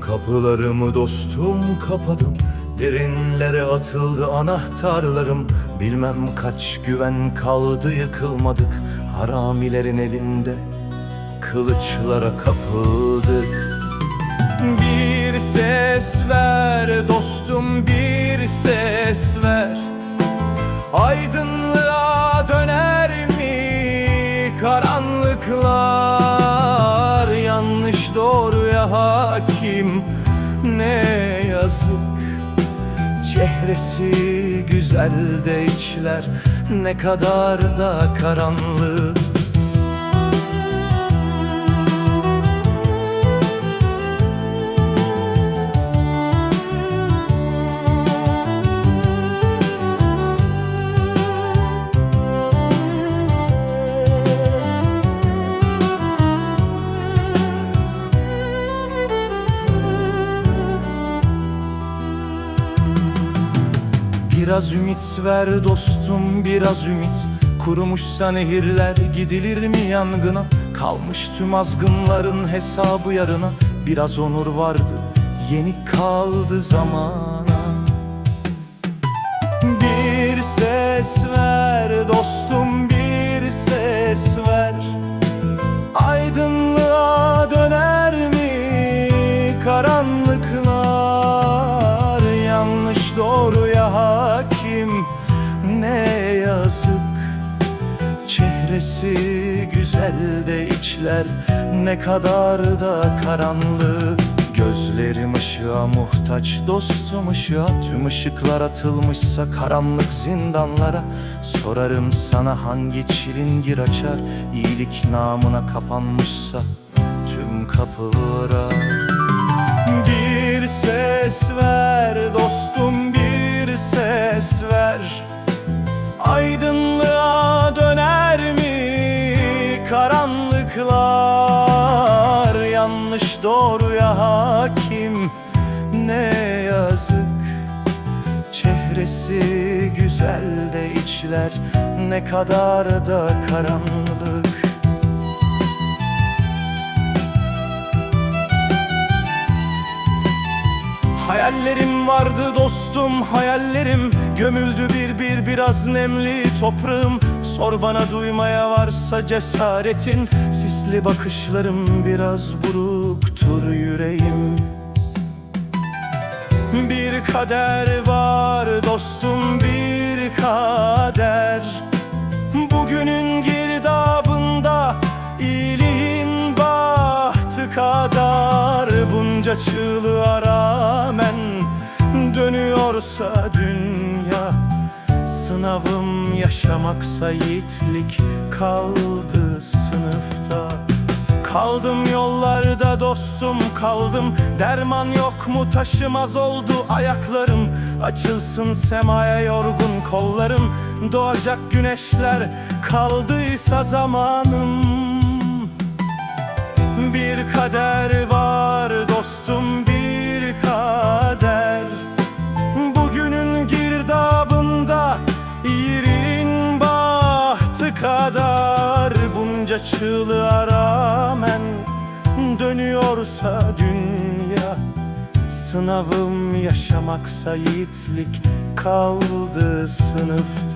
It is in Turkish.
Kapılarımı dostum kapadım. Derinlere atıldı anahtarlarım. Bilmem kaç güven kaldı yıkılmadık. Haramilerin elinde Kılıçlara kapıldık. Bir ses ver dostum bir ses ver. Aydınlığa döner mi? Karanlıklar hakim ne yazık. Çehresi güzel de içler ne kadar da karanlık Biraz ümit ver dostum biraz ümit. Kurumuşsa nehirler gidilir mi yangına? Kalmış tüm azgınların hesabı yarına. Biraz onur vardı yenik kaldı zamana. Bir ses ver dostum bir ses ver. Aydınlığa döner mi karanlıklar Çehresi güzel de içler ne kadar da karanlık. Gözlerim ışığa muhtaç dostum ışığa Tüm ışıklar atılmışsa karanlık zindanlara Sorarım sana hangi çilingir açar İyilik namına kapanmışsa tüm kapılara. Bir ses ver dostum Yanlış doğruya hakim. Ne yazık Çehresi güzel de içler ne kadar da karanlık. Hayallerim vardı dostum hayallerim Gömüldü bir bir biraz nemli toprağım Sor bana duymaya varsa cesaretin. Sisli bakışlarım biraz buruktur yüreğim. Bir kader var dostum bir kader. Bugünün girdabında iyiliğin bahtı kadar. Bunca çığlığa rağmen dönüyorsa Sınavım yaşamaksa yiğitlik kaldı sınıfta. Kaldım yollarda dostum kaldım. Derman yok mu taşımaz oldu ayaklarım. Açılsın semaya yorgun kollarım. Doğacak güneşler kaldıysa zamanım. Bir kader çığlığa rağmen dönüyorsa dünya. Sınavım yaşamaksa yiğitlik kaldı sınıfta